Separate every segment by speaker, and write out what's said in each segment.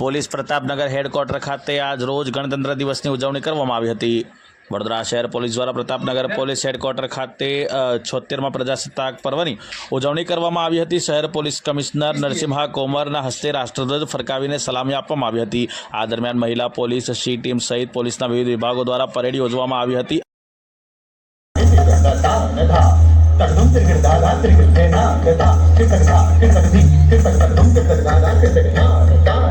Speaker 1: police Pratap Nagar head quarter ખાતે આજ રોજ ગણતંત્ર દિવસની ઉજવણી કરવામાં આવી હતી વડરા શહેર પોલીસ દ્વારા प्रताप नगर પોલીસ હેડક્વાર્ટર ખાતે 76મા પ્રજા સત્તાક પર્વની ઉજવણી કરવામાં આવી હતી શહેર પોલીસ કમિશનર નરસિમ્હા કોમરના હસ્તે રાષ્ટ્રધ્વજ ફરકાવીને સલામી આપવા આવી હતી આ દરમિયાન મહિલા પોલીસ સી ટીમ સહિત પોલીસના વિવિધ વિભાગો દ્વારા परेड યોજવામાં આવી હતી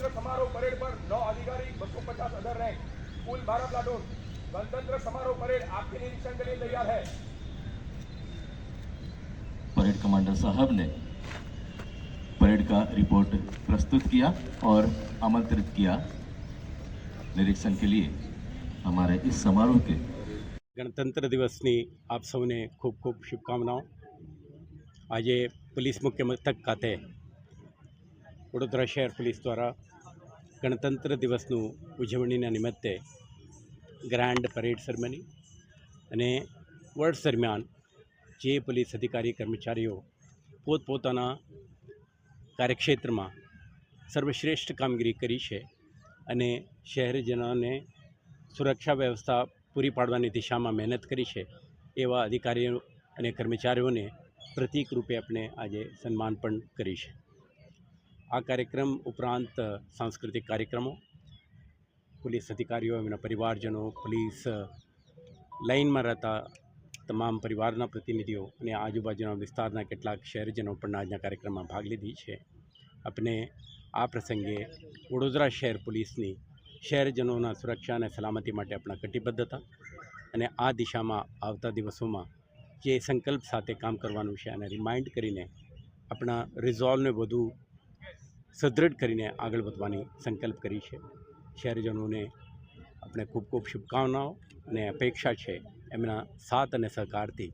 Speaker 2: गणतंत्र समारोह परेड पर नौ अधिकारी બસો पचास अधर रहे कुल बारह प्लाटून गणतंत्र समारोह परेड आपके निरीक्षण के लिए तैयार है
Speaker 3: परेड कमांडर साहब ने परेड का रिपोर्ट प्रस्तुत किया और आमंत्रित किया निरीक्षण के लिए हमारे इस समारोह के गणतंत्र
Speaker 4: ગણતંત્ર દિવસની આપ સૌને खूब खूब शुभकामनाओं आज पुलिस मुख्य મથક खाते वडोदरा शहर पुलिस द्वारा ગણતંત્ર દિવસનું ઉજવણીના નિમિત્તે ગ્રાન્ડ પરેડ સેરેમની અને વર્ષ દરમિયાન જે પોલીસ અધિકારી કર્મચારીઓ પોતપોતાના કાર્યક્ષેત્રમાં સર્વશ્રેષ્ઠ કામગીરી કરી છે અને શહેરજનોને સુરક્ષા વ્યવસ્થા પૂરી પાડવાની દિશામાં મહેનત કરી છે એવા અધિકારીઓ અને કર્મચારીઓને પ્રતિક રૂપે આપણે આજે સન્માન પણ કરી છે આ કાર્યક્રમ ઉપરાંત સાંસ્કૃતિક કાર્યક્રમો પોલીસ અધિકારીઓ એમના પરિવારજનો પોલીસ લાઇનમાં રહેતા તમામ પરિવારના પ્રતિનિધિઓ અને આજુબાજુના વિસ્તારના કેટલાક શહેરજનો પણ આજના કાર્યક્રમમાં ભાગ લીધી છે આપને આ પ્રસંગે વડોદરા શહેર પોલીસની શહેરજનોના સુરક્ષા અને સલામતી માટે આપણા કટિબદ્ધ હતા અને આ દિશામાં આવતા દિવસોમાં જે સંકલ્પ સાથે કામ કરવાનું છે અને રિમાઇન્ડ કરીને આપણા રિઝોલ્વને વધુ સદ્રઢ કરીને આગળ વધવાની સંકલ્પ કરી છે શહેરજનોને આપણે ખૂબ ખૂબ શુભકામનાઓ અને અપેક્ષા છે એમના સાથ અને સહકારથી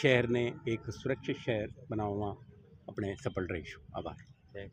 Speaker 4: શહેરને એક સુરક્ષિત શહેર બનાવવામાં આપણે સફળ રહીશું આભાર